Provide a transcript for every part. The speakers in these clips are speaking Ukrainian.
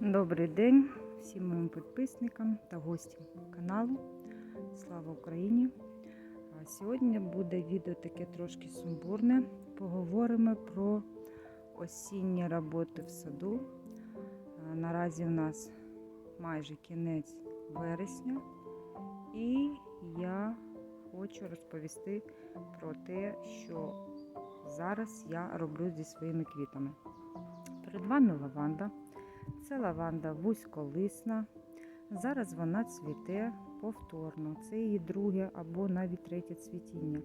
Добрий день всім моїм підписникам та гостям каналу. Слава Україні! Сьогодні буде відео таке трошки сумбурне. Поговоримо про осінні роботи в саду. Наразі в нас майже кінець вересня, і я хочу розповісти про те, що зараз я роблю зі своїми квітами. Перед вами лаванда. Це лаванда вузьколисна. Зараз вона цвіте повторно. Це її друге або навіть третє цвітіння.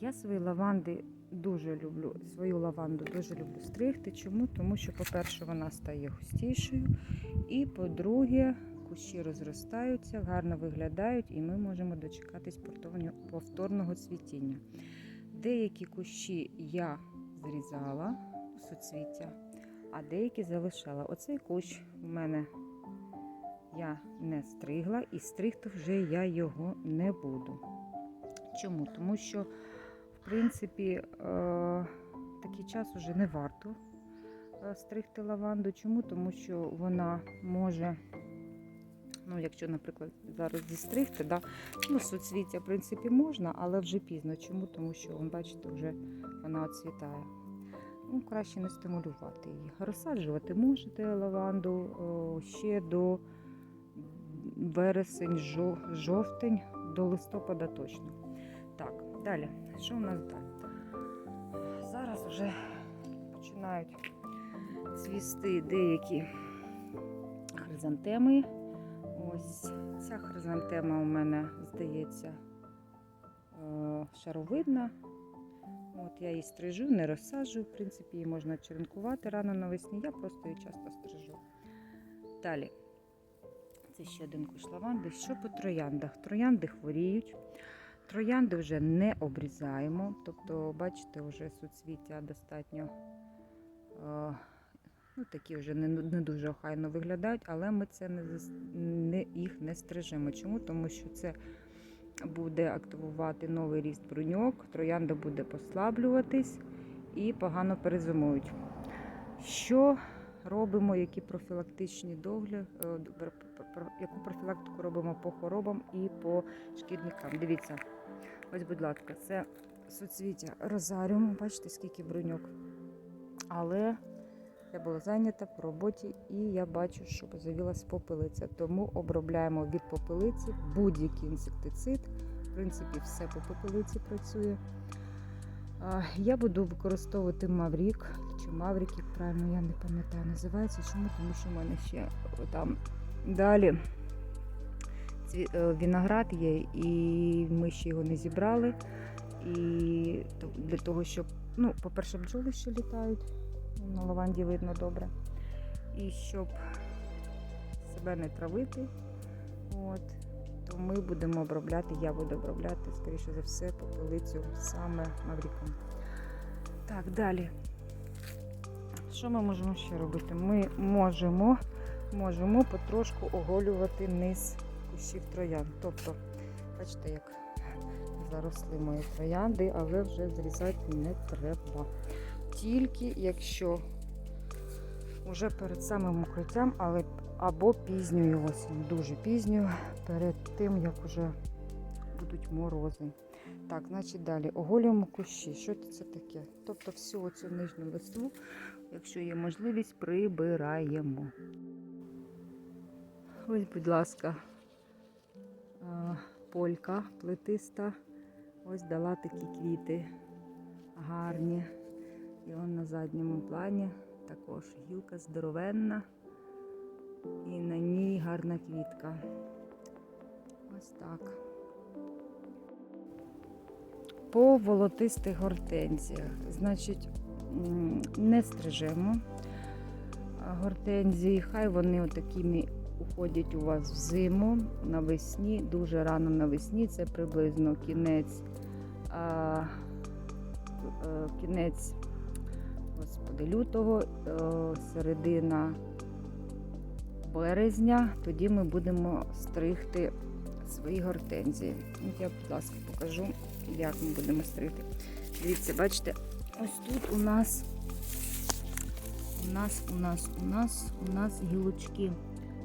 Я свої лаванди дуже люблю, свою лаванду дуже люблю стригти. Чому? Тому що, по-перше, вона стає густішою, і по-друге, кущі розростаються, гарно виглядають, і ми можемо дочекатись повторно- повторного цвітіння. Деякі кущі я зрізала суцвіття, а деякі залишала. Оцей кущ у мене я не стригла, і стригти вже я його не буду. Чому? Тому що, в принципі, е, такий час уже не варто е, стригти лаванду. Чому? Тому що вона може, ну, якщо, наприклад, зараз зістригти, да, ну, суцвіття, в принципі, можна, але вже пізно. Чому? Тому що, ви бачите, вже вона оцвітає. Ну, краще не стимулювати її. Розсаджувати можете лаванду ще до вересень, жовтень, до листопада точно. Так, далі. Що у нас далі? Зараз вже починають цвісти деякі хризантеми. Ось ця хризантема у мене, здається, шаровидна. От я її стрижу, не розсаджую. В принципі, її можна черенкувати рано навесні. Я просто її часто стрижу. Далі. Це ще один куш лаванди. Що по трояндах? Троянди хворіють. Троянди вже не обрізаємо. Тобто, бачите, вже суцвіття достатньо е, ну, такі вже не, не дуже охайно виглядають, але ми це не, не, їх не стрижемо. Чому? Тому що це буде активувати новий ріст бруньок, троянда буде послаблюватись і погано перезимують. Що робимо, які профілактичні догляд, е, яку профілактику робимо по хворобам і по шкідникам? Дивіться, ось, будь ласка, це суцвіття розаріуму, бачите, скільки бруньок. Але я була зайнята по роботі і я бачу, що завілась попелиця. Тому обробляємо від попелиці будь-який інсектицид. В принципі, все по попелиці працює. Я буду використовувати Маврік чи Маврік, як правильно, я не пам'ятаю, називається. Чому? Тому що в мене ще там далі е, виноград є, і ми ще його не зібрали. І для того, щоб, ну, по-перше, бджоли ще літають, на лаванді видно добре. І щоб себе не травити, от, то ми будемо обробляти, я буду обробляти, скоріше за все, попелицю саме мавріком. Так, далі. Що ми можемо ще робити? Ми можемо, можемо потрошку оголювати низ кущів троян. Тобто, бачите, як заросли мої троянди, але вже зрізати не треба. Тільки якщо вже перед самим укриттям, але або пізньою осінь, дуже пізньою, перед тим, як вже будуть морози. Так, значить далі оголюємо кущі. Що це таке? Тобто всю цю нижню листву, якщо є можливість, прибираємо. Ось, будь ласка, полька плетиста. Ось дала такі квіти гарні. І он на задньому плані також гілка здоровенна. І на ній гарна квітка. Ось так. По волотистих гортензіях. Значить, не стрижемо гортензії. Хай вони отакими уходять у вас в зиму, навесні, дуже рано навесні. Це приблизно кінець. А, е, кінець господи, лютого, е, середина березня, тоді ми будемо стригти свої гортензії. Я, будь ласка, покажу, як ми будемо стригти. Дивіться, бачите, ось тут у нас, у нас, у нас, у нас, у нас гілочки.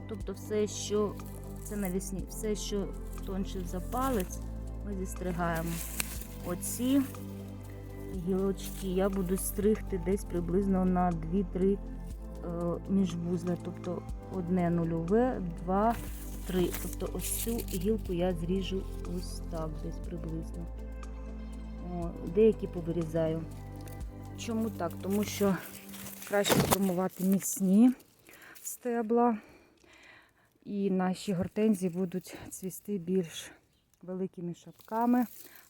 Тобто все, що це навісні, все, що тонше за палець, ми зістригаємо. Оці гілочки я буду стригти десь приблизно на 2-3 е, міжвузла. Тобто одне нульове, два, три. Тобто ось цю гілку я зріжу ось так, десь приблизно. О, деякі повирізаю. Чому так? Тому що краще формувати міцні стебла, і наші гортензії будуть цвісти більш великими шапками,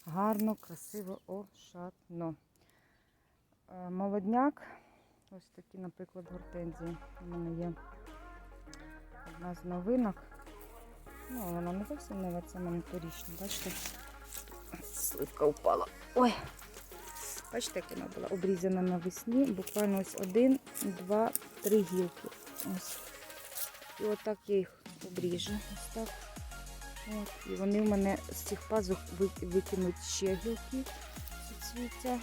гарно, красиво, ошатно. Е, Молодняк, ось такі, наприклад, гортензії. У мене є одна з новинок. Ну, вона не зовсім нова, це моніторічна, бачите? Сливка впала. Ой! Бачите, як вона була обрізана навесні. Буквально ось один, два, три гілки. Ось. І отак я їх обріжу. Ось так. От. І вони в мене з цих пазух викинуть ще гілки суцвіття.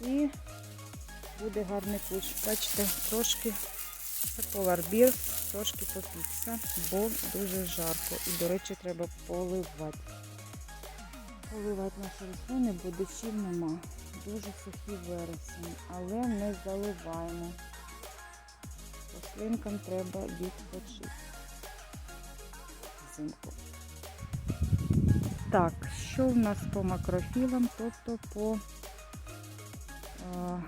І буде гарний кущ. Бачите, трошки це поларбір, трошки попікся, бо дуже жарко. І, до речі, треба поливати. Поливати наші рослини, бо дощів нема. Дуже сухий вересень, але не заливаємо. Рослинкам треба відпочити. Взимку. Так, що в нас по макрофілам, тобто по е,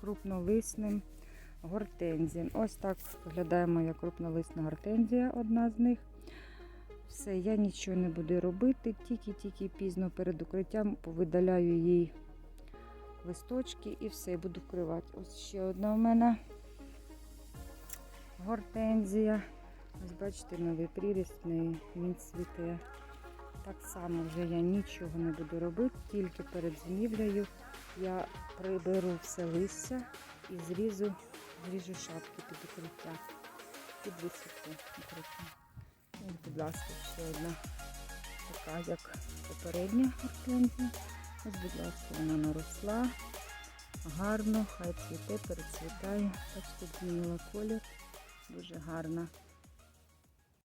крупнолисним гортензіям. Ось так виглядає моя крупнолисна гортензія, одна з них. Все, я нічого не буду робити, тільки-тільки пізно перед укриттям повидаляю їй листочки і все, буду вкривати. Ось ще одна у мене гортензія. Ось бачите, новий приріст, він цвіте. Так само вже я нічого не буду робити, тільки перед зимівлею я приберу все листя і зрізу, зріжу шапки під укриття, під висоту укриття. Ось, будь ласка, ще одна така, як попередня гортензія. Ось, будь ласка, вона наросла. Гарно, хай цвіте, перецвітає. Бачите, змінила колір. Дуже гарна.